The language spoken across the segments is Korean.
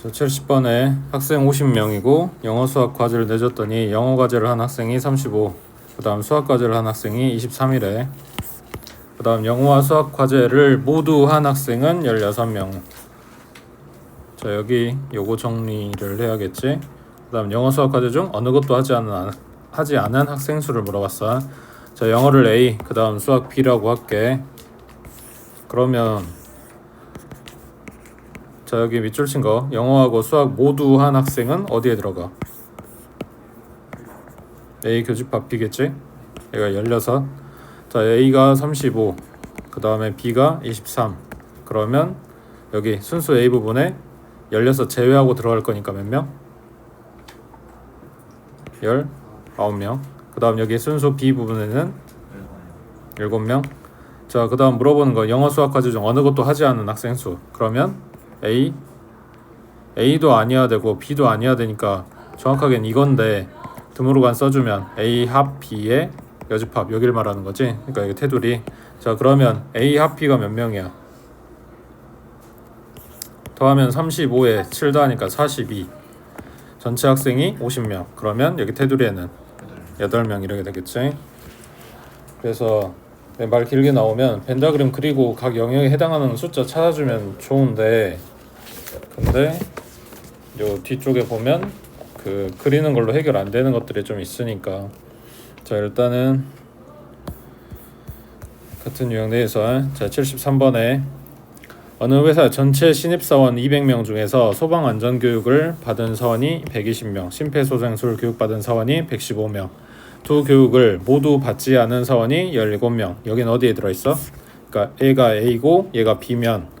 저 70번에 학생 50명이고 영어 수학 과제를 내줬더니 영어 과제를 한 학생이 35, 그 다음 수학 과제를 한 학생이 23이래. 그 다음 영어와 수학 과제를 모두 한 학생은 16명. 자 여기 요거 정리를 해야겠지. 그 다음 영어 수학 과제 중 어느 것도 하지 않은, 하지 않은 학생 수를 물어봤어. 자 영어를 A, 그 다음 수학 B라고 할게. 그러면 자 여기 밑줄 친 거 영어하고 수학 모두 한 학생은 어디에 들어가? A 교집합 B겠지? 얘가 16. 자 A가 35. 그 다음에 B가 23. 그러면 여기 순수 A 부분에 16 제외하고 들어갈 거니까 몇 명? 19명. 그 다음 여기 순수 B 부분에는 7명. 자, 그 다음 물어보는 거 영어 수학 과제 중 어느 것도 하지 않은 학생 수. 그러면 A A도 아니어야 되고 B도 아니어야 되니까 정확하게는 이건데 드무르간 써주면 A 합 B의 여집합 여기를 말하는 거지. 그러니까 이게 테두리. 자, 그러면 A 합 B가 몇 명이야? 더하면 35에 7 더하니까 42. 전체 학생이 50명. 그러면 여기 테두리에는 8명 이렇게 되겠지. 그래서 네, 말 길게 나오면 벤다그램 그리고 각 영역에 해당하는 숫자 찾아주면 좋은데 근데 요 뒤쪽에 보면 그 그리는 걸로 해결 안 되는 것들이 좀 있으니까 자 일단은 같은 유형 내에서 자 73번에 어느 회사 전체 신입사원 200명 중에서 소방안전교육을 받은 사원이 120명, 심폐소생술 교육받은 사원이 115명, 두 교육을 모두 받지 않은 사원이 17명. 여긴 어디에 들어있어? 그러니까 A가 A고 얘가 B면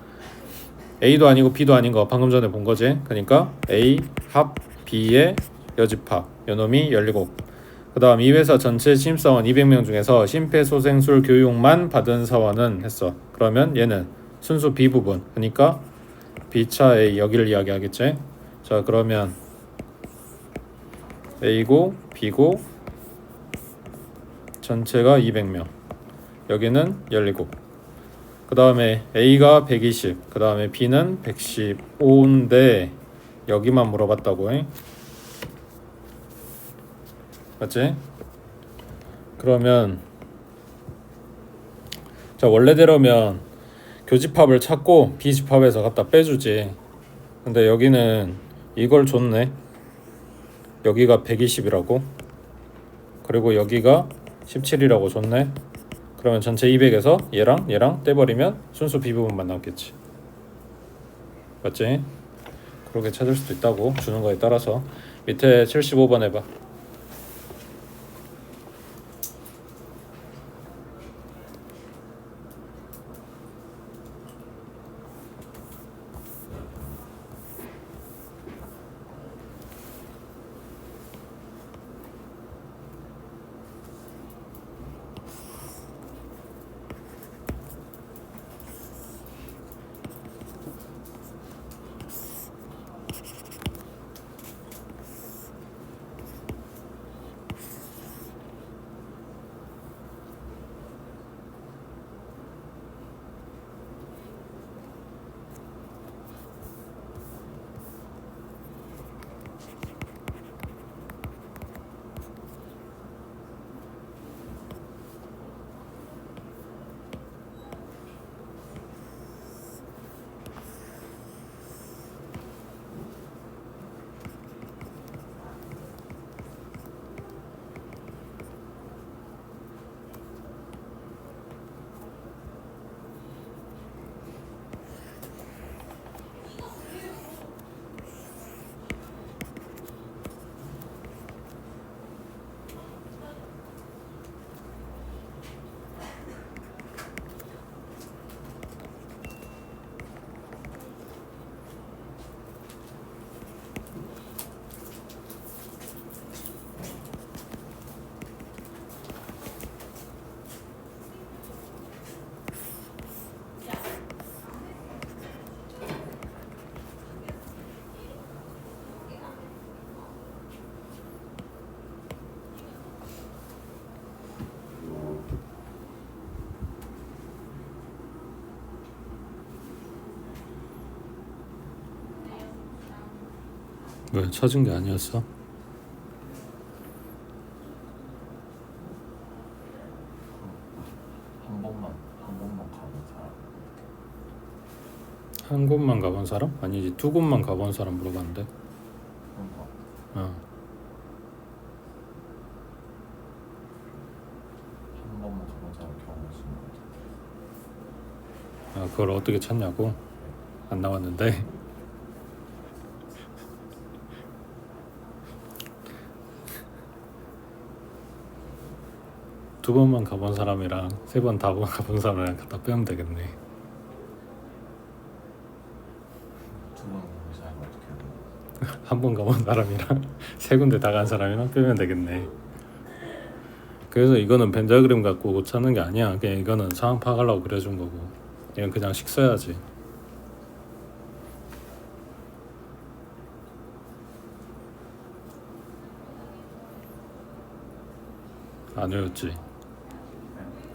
A도 아니고 B도 아닌 거 방금 전에 본 거지. 그러니까 A 합 B의 여집합 요놈이 17. 그 다음 이 회사 전체 신입사원 200명 중에서 심폐소생술 교육만 받은 사원은 했어. 그러면 얘는 순수 B 부분. 그러니까 B차 A 여기를 이야기하겠지. 자 그러면 A고 B고 전체가 200명. 여기는 17. 그 다음에 A가 120. 그 다음에 B는 115인데 여기만 물어봤다고 해. 맞지? 그러면 자 원래대로면 교집합을 찾고 B집합에서 갖다 빼주지. 근데 여기는 이걸 줬네. 여기가 120이라고. 그리고 여기가 17이라고 줬네. 그러면 전체 200에서 얘랑 얘랑 떼버리면 순수 B 부분만 남겠지. 맞지? 그렇게 찾을 수도 있다고 주는 거에 따라서 밑에 75번 해봐. 왜 찾은 게 아니었어? 한 번만 한 번만 가본 사람 한 곳만 가본 사람? 아니지 두 곳만 가본 사람 물어봤는데. 어. 한 번만 가본 사람 경우 수는 아, 그걸 어떻게 찾냐고? 안 나왔는데. 두 번만 가본 사람이랑 세 번 다 가본 사람이랑 갖다 빼면 되겠네. 두번 가본 사람 어떻게 해야 되나 한번 가본 사람이랑 세 군데 다 간 사람이랑 빼면 되겠네. 그래서 이거는 벤자그램 갖고 찾는 게 아니야. 그냥 이거는 상황 파악하려고 그려준 거고. 이건 그냥 식 써야지. 안 외웠지.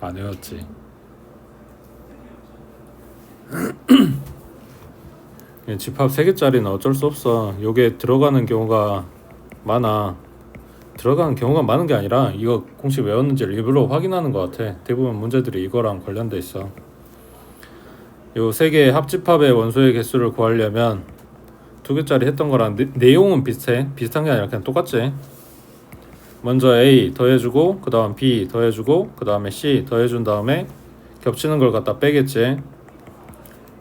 안 외웠지. 이 집합 3개짜리는 어쩔 수 없어. 요게 들어가는 경우가 많아. 들어가는 경우가 많은 게 아니라 이거 공식 외웠는지를 일부러 확인하는 것 같아. 대부분 문제들이 이거랑 관련돼 있어. 요 세 개의 합집합의 원소의 개수를 구하려면 두 개짜리 했던 거랑 내, 내용은 비슷해. 비슷한 게 아니라 그냥 똑같지. 먼저 A 더해주고 그 다음 B 더해주고 그 다음에 C 더해준 다음에 겹치는 걸 갖다 빼겠지.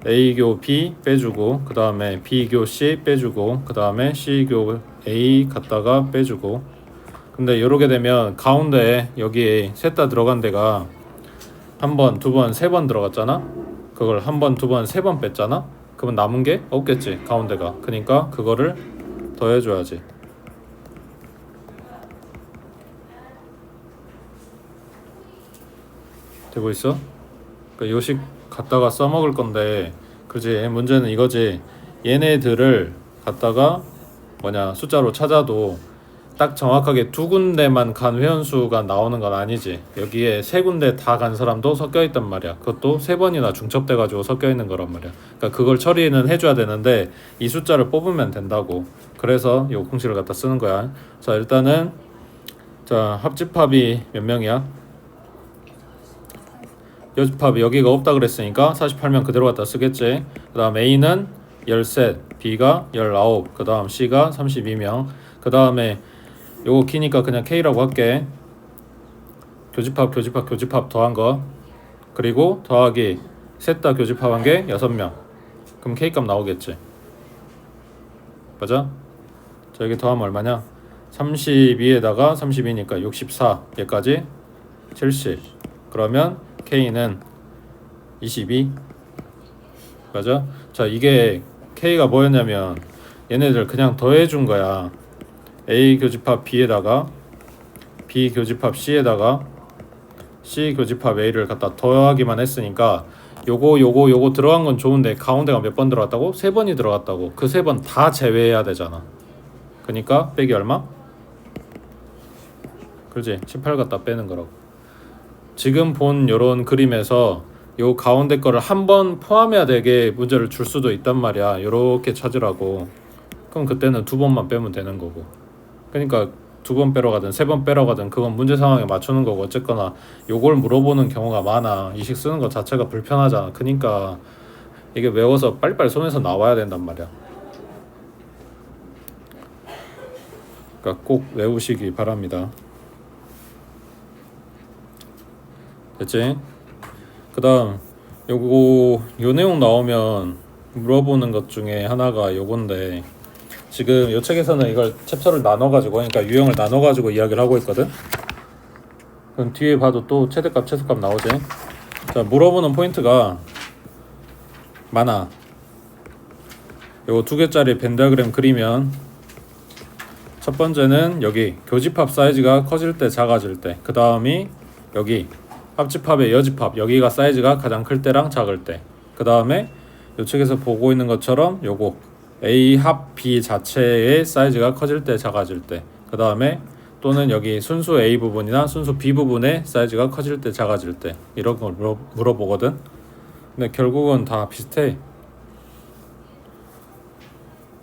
A교 B 빼주고 그 다음에 B교 C 빼주고 그 다음에 C교 A 갖다가 빼주고. 근데 이렇게 되면 가운데 여기 셋 다 들어간 데가 한 번, 두 번, 세 번 들어갔잖아? 그걸 한 번, 두 번, 세 번 뺐잖아? 그러면 남은 게 없겠지 가운데가. 그러니까 그거를 더해줘야지 되고 있어? 그 요식 갖다가 써먹을 건데 그지? 문제는 이거지. 얘네들을 갖다가 뭐냐 숫자로 찾아도 딱 정확하게 두 군데만 간 회원 수가 나오는 건 아니지. 여기에 세 군데 다 간 사람도 섞여 있단 말이야. 그것도 세 번이나 중첩돼 가지고 섞여 있는 거란 말이야. 그러니까 그걸 처리는 해줘야 되는데 이 숫자를 뽑으면 된다고. 그래서 요 공식을 갖다 쓰는 거야. 자 일단은 자 합집합이 몇 명이야 여집합 여기가 없다 그랬으니까 48명 그대로 갖다 쓰겠지. 그 다음 A는 13, B가 19, 그 다음 C가 32명. 그 다음에 요거 기니까 그냥 K라고 할게. 교집합 교집합 교집합 더한 거. 그리고 더하기 셋 다 교집합한 게 6명. 그럼 K 값 나오겠지. 맞아? 자 여기 더하면 얼마냐? 32에다가 32니까 64 얘까지 70. 그러면 K는 22 맞아? 자 이게 K가 뭐였냐면 얘네들 그냥 더해준 거야 A 교집합 B에다가 B 교집합 C에다가 C 교집합 A를 갖다 더하기만 했으니까 요거 요거 요거 들어간 건 좋은데 가운데가 몇 번 들어갔다고? 세 번이 들어갔다고 그 세 번 다 제외해야 되잖아 그러니까 빼기 얼마? 그렇지 18 갖다 빼는 거라고 지금 본 요런 그림에서 요 가운데 거를 한 번 포함해야 되게 문제를 줄 수도 있단 말이야. 요렇게 찾으라고. 그럼 그때는 두 번만 빼면 되는 거고. 그러니까 두 번 빼러 가든 세 번 빼러 가든 그건 문제 상황에 맞추는 거고 어쨌거나 요걸 물어보는 경우가 많아. 이식 쓰는 것 자체가 불편하잖아. 그러니까 이게 외워서 빨리빨리 손에서 나와야 된단 말이야. 그러니까 꼭 외우시기 바랍니다. 됐지? 그 다음 요거 요 내용 나오면 물어보는 것 중에 하나가 요건데 지금 요 책에서는 이걸 챕터를 나눠 가지고 그러니까 유형을 나눠 가지고 이야기를 하고 있거든. 그럼 뒤에 봐도 또 최대값 최소값 나오지. 자 물어보는 포인트가 많아. 요거 두 개짜리 벤다그램 그리면 첫 번째는 여기 교집합 사이즈가 커질 때 작아질 때. 그 다음이 여기 합집합의 여집합 여기가 사이즈가 가장 클 때랑 작을 때. 그 다음에 이 책에서 보고 있는 것처럼 요거 A 합 B 자체의 사이즈가 커질 때 작아질 때. 그 다음에 또는 여기 순수 A 부분이나 순수 B 부분의 사이즈가 커질 때 작아질 때 이런 걸 물어, 물어보거든. 근데 결국은 다 비슷해.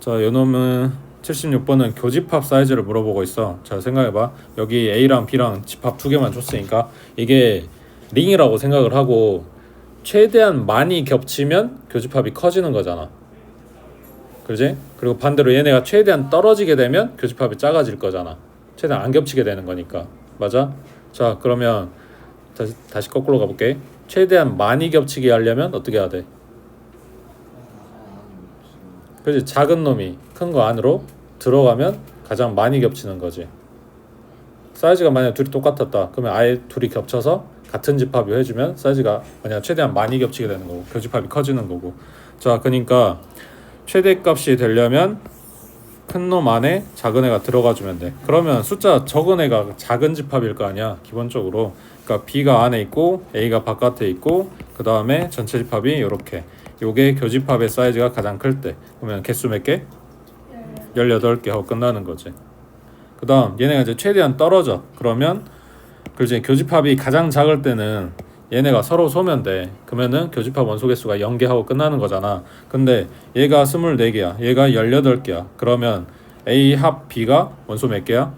자, 요놈은 76번은 교집합 사이즈를 물어보고 있어. 자 생각해봐. 여기 A랑 B랑 집합 두 개만 줬으니까 이게 링이라고 생각을 하고 최대한 많이 겹치면 교집합이 커지는 거잖아. 그지? 그리고 반대로 얘네가 최대한 떨어지게 되면 교집합이 작아질 거잖아. 최대한 안 겹치게 되는 거니까. 맞아? 자 그러면 다시 다시 거꾸로 가볼게. 최대한 많이 겹치게 하려면 어떻게 해야 돼? 그지? 작은 놈이 큰 거 안으로 들어가면 가장 많이 겹치는 거지. 사이즈가 만약 둘이 똑같았다. 그러면 아예 둘이 겹쳐서 같은 집합이 해주면 사이즈가 만약 최대한 많이 겹치게 되는 거고 교집합이 커지는 거고. 자, 그러니까 최대값이 되려면 큰 놈 안에 작은 애가 들어가 주면 돼. 그러면 숫자 적은 애가 작은 집합일 거 아니야. 기본적으로. 그러니까 B가 안에 있고 A가 바깥에 있고 그 다음에 전체 집합이 이렇게. 요게 교집합의 사이즈가 가장 클 때. 그러면 개수 몇 개? 18개 하고 끝나는 거지. 그 다음 얘네가 이제 최대한 떨어져. 그러면 그 이제 교집합이 가장 작을 때는 얘네가 서로 소면 돼. 그러면은 교집합 원소 개수가 0개 하고 끝나는 거잖아. 근데 얘가 24개야. 얘가 18개야. 그러면 A 합 B가 원소 몇 개야?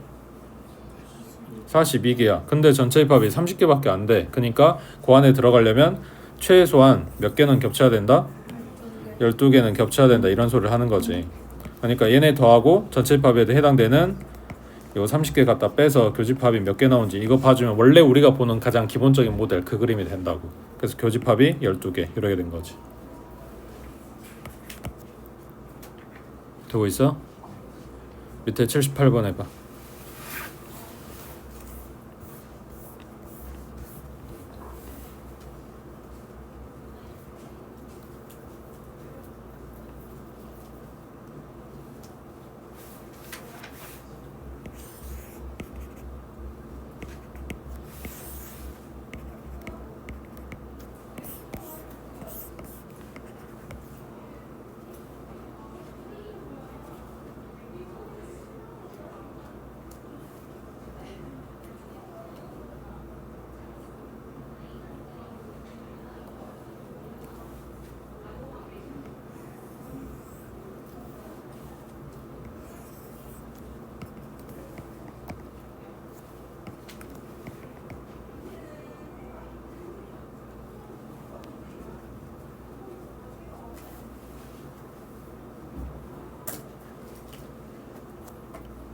42개야. 근데 전체 집합이 30개밖에 안 돼. 그러니까 그 안에 들어가려면 최소한 몇 개는 겹쳐야 된다? 12개는 겹쳐야 된다. 이런 소리를 하는 거지. 그러니까 얘네 더하고 전체 집합에 해당되는 이거 30개 갖다 빼서 교집합이 몇 개 나온지 이거 봐주면 원래 우리가 보는 가장 기본적인 모델 그 그림이 된다고. 그래서 교집합이 12개 이렇게 된 거지. 되고 있어? 밑에 78번 해봐.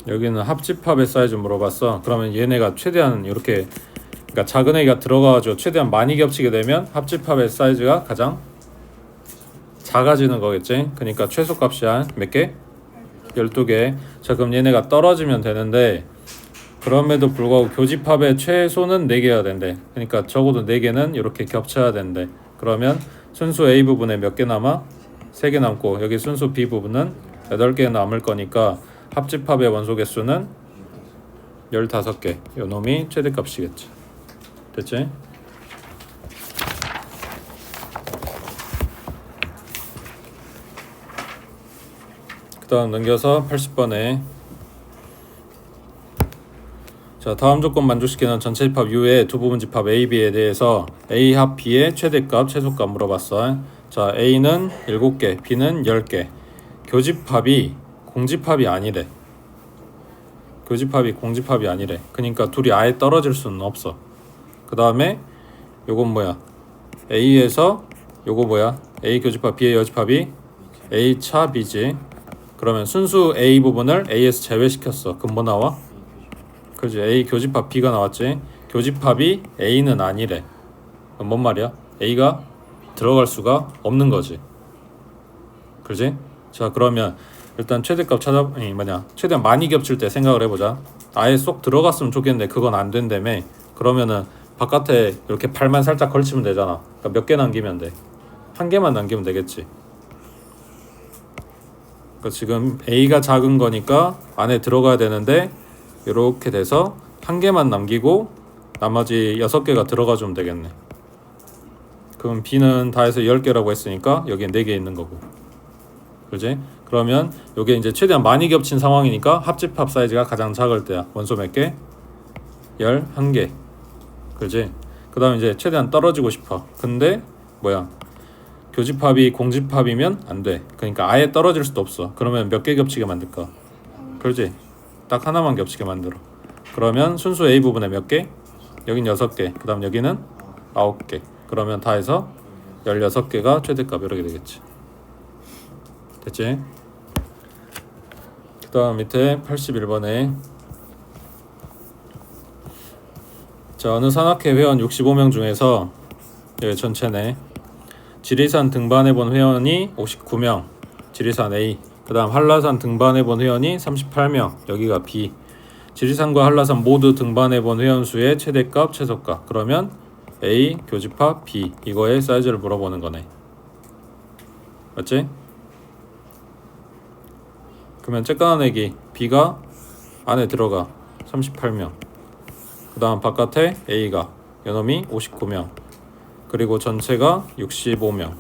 여기는 합집합의 사이즈 물어봤어. 그러면 얘네가 최대한 이렇게 그러니까 작은 애가 들어가가지고 최대한 많이 겹치게 되면 합집합의 사이즈가 가장 작아지는 거겠지. 그러니까 최소값이 한 몇 개? 12개. 자 그럼 얘네가 떨어지면 되는데 그럼에도 불구하고 교집합의 최소는 4개여야 된대. 그러니까 적어도 4개는 이렇게 겹쳐야 된대. 그러면 순수 A 부분에 몇 개 남아? 3개 남고 여기 순수 B 부분은 8개 남을 거니까 합집합의 원소 개수는 15개. 요 놈이 최대값이겠지. 됐지? 그 다음 넘겨서 80번에 자 다음 조건 만족시키는 전체 집합 U의 두 부분 집합 A, B에 대해서 A 합 B의 최대값, 최소값 물어봤어. 자 A는 7개, B는 10개. 교집합이 공집합이 아니래. 교집합이 공집합이 아니래. 그러니까 둘이 아예 떨어질 수는 없어. 그 다음에 요건 뭐야? A에서 요거 뭐야? A 교집합, B의 여집합이 A 차 B지. 그러면 순수 A 부분을 A에서 제외시켰어. 그럼 뭐 나와? 그지 A 교집합 B가 나왔지. 교집합이 A는 아니래. 그럼 뭔 말이야? A가 들어갈 수가 없는 거지. 그지? 자 그러면 일단 최대값 찾아 아니 뭐냐 최대한 많이 겹칠 때 생각을 해보자. 아예 쏙 들어갔으면 좋겠는데 그건 안 된다며. 그러면은 바깥에 이렇게 발만 살짝 걸치면 되잖아. 그러니까 몇 개 남기면 돼. 한 개만 남기면 되겠지. 그러니까 지금 A가 작은 거니까 안에 들어가야 되는데 이렇게 돼서 한 개만 남기고 나머지 여섯 개가 들어가 주면 되겠네. 그럼 B는 다 해서 10개라고 했으니까 여기에 4개 있는 거고. 그지? 그러면 요게 이제 최대한 많이 겹친 상황이니까 합집합 사이즈가 가장 작을 때야. 원소 몇 개? 11개. 그지? 그 다음 이제 최대한 떨어지고 싶어. 근데 뭐야? 교집합이 공집합이면 안 돼. 그러니까 아예 떨어질 수도 없어. 그러면 몇 개 겹치게 만들까? 그렇지 딱 하나만 겹치게 만들어 그러면 순수 A 부분에 몇 개? 여긴 여섯 개 그다음 여기는 아홉 개 그러면 다 해서 16개가 최대값 이렇게 되겠지 됐지? 그 다음 밑에 81번에. 자 어느 산악회 회원 65명 중에서 여기 전체네. 지리산 등반해 본 회원이 59명 지리산 A. 그 다음 한라산 등반해 본 회원이 38명 여기가 B. 지리산과 한라산 모두 등반해 본 회원 수의 최대값 최소값. 그러면 A 교집합 B. 이거의 사이즈를 물어보는 거네. 맞지? 그러면 쬐까내기 B가 안에 들어가 38명. 그 다음 바깥에 A가 요놈이 59명. 그리고 전체가 65명.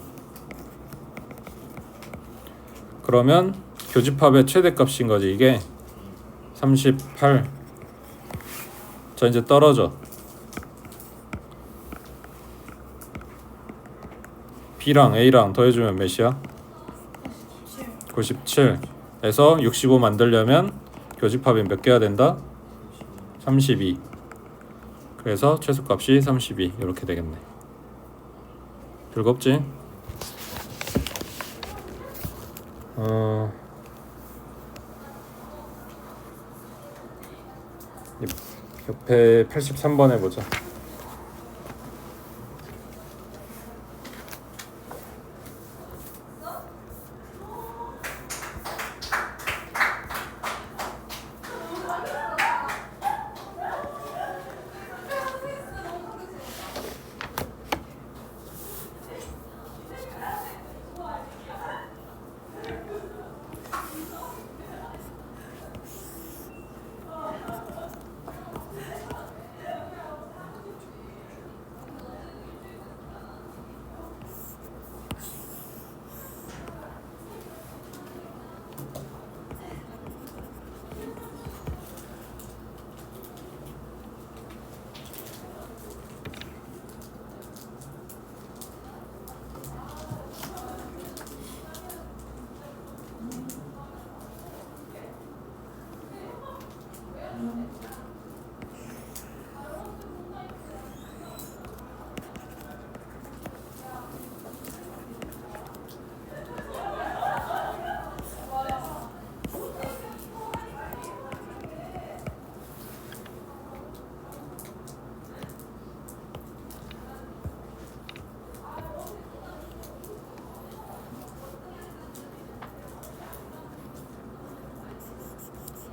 그러면 교집합의 최대값인 거지 이게? 38 자 이제 떨어져. B랑 A랑 더해주면 몇이야? 97 에서 65 만들려면 교집합이 몇 개가 된다? 32 그래서 최소값이 32 이렇게 되겠네. 즐겁지? 어... 옆- 옆에 83번 해보자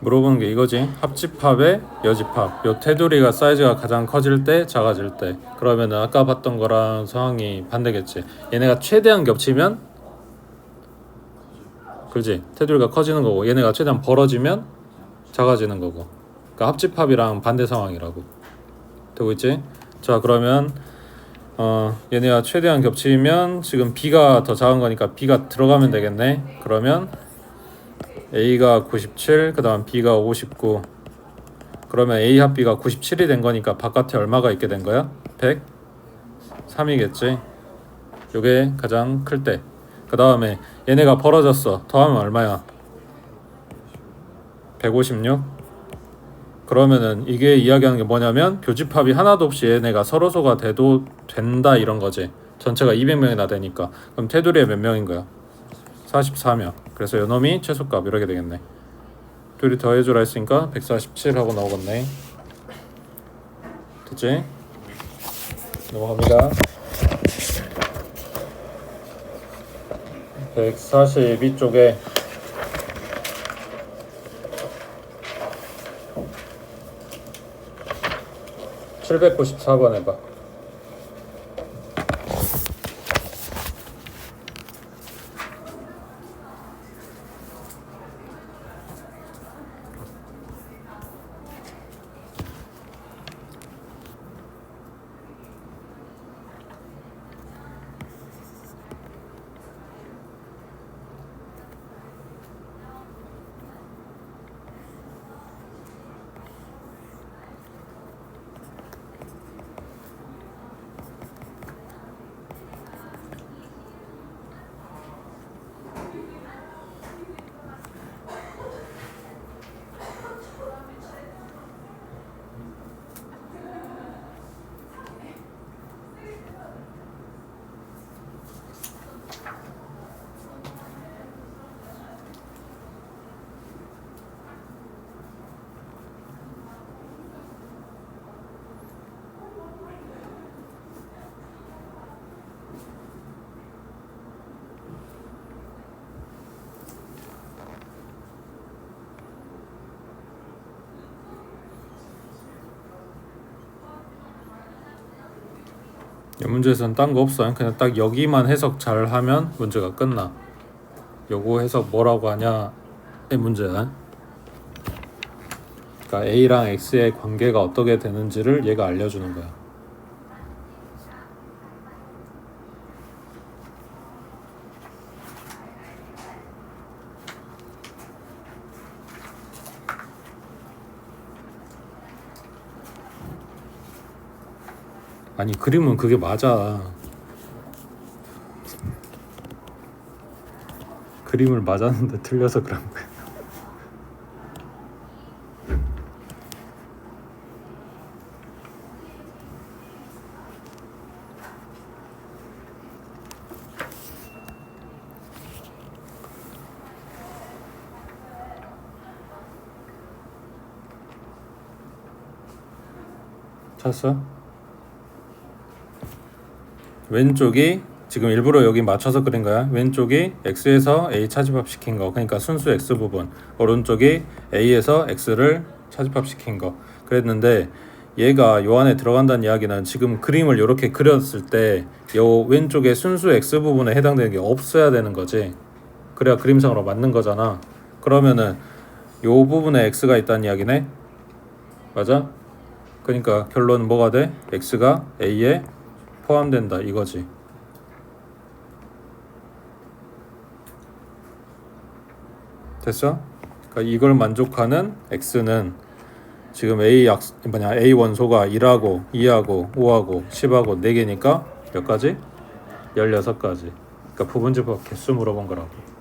물어보는 게 이거지. 합집합의 여집합. 요 테두리가 사이즈가 가장 커질 때 작아질 때. 그러면은 아까 봤던 거랑 상황이 반대겠지. 얘네가 최대한 겹치면 그지? 테두리가 커지는 거고 얘네가 최대한 벌어지면 작아지는 거고. 그러니까 합집합이랑 반대 상황이라고. 되고 있지? 자 그러면 어 얘네가 최대한 겹치면 지금 B가 더 작은 거니까 B가 들어가면 되겠네. 그러면 A가 97, 그 다음 B가 59. 그러면 A 합 B가 97이 된 거니까 바깥에 얼마가 있게 된 거야? 103이겠지. 요게 가장 클 때. 그 다음에 얘네가 벌어졌어. 더하면 얼마야? 156. 그러면은 이게 이야기하는 게 뭐냐면 교집합이 하나도 없이 얘네가 서로소가 돼도 된다 이런 거지. 전체가 200명이나 되니까. 그럼 테두리에 몇 명인 거야? 44명. 그래서 요놈이 최소값 이렇게 되겠네. 둘이 더해주라 했으니까 147 하고 나오겠네. 됐지? 넘어갑니다. 142쪽에 (794번) 해봐 이 문제에서는 딴 거 없어. 그냥 딱 여기만 해석 잘 하면 문제가 끝나. 요거 해석 뭐라고 하냐? 이 문제야. 그러니까 A랑 X의 관계가 어떻게 되는지를 얘가 알려주는 거야. 아니 그림은 그게 맞아. 그림을 맞았는데 틀려서 그런 거야. 찾았어? 왼쪽이 지금 일부러 여기 맞춰서 그린 거야. 왼쪽이 x에서 a 차집합 시킨 거. 그러니까 순수 x 부분. 오른쪽이 a에서 x를 차집합 시킨 거. 그랬는데 얘가 요 안에 들어간다는 이야기는 지금 그림을 이렇게 그렸을 때 요 왼쪽에 순수 x 부분에 해당되는 게 없어야 되는 거지. 그래야 그림상으로 맞는 거잖아. 그러면은 요 부분에 x가 있다는 이야기네. 맞아? 그러니까 결론은 뭐가 돼? x가 a에 포함된다 이거지. 됐어? 그러니까 이걸 만족하는 x는 지금 a 약 뭐냐 a 원소가 1하고 2하고 5하고 10하고 4개니까 몇 가지? 16가지. 그러니까 부분집합 개수 물어본 거라고.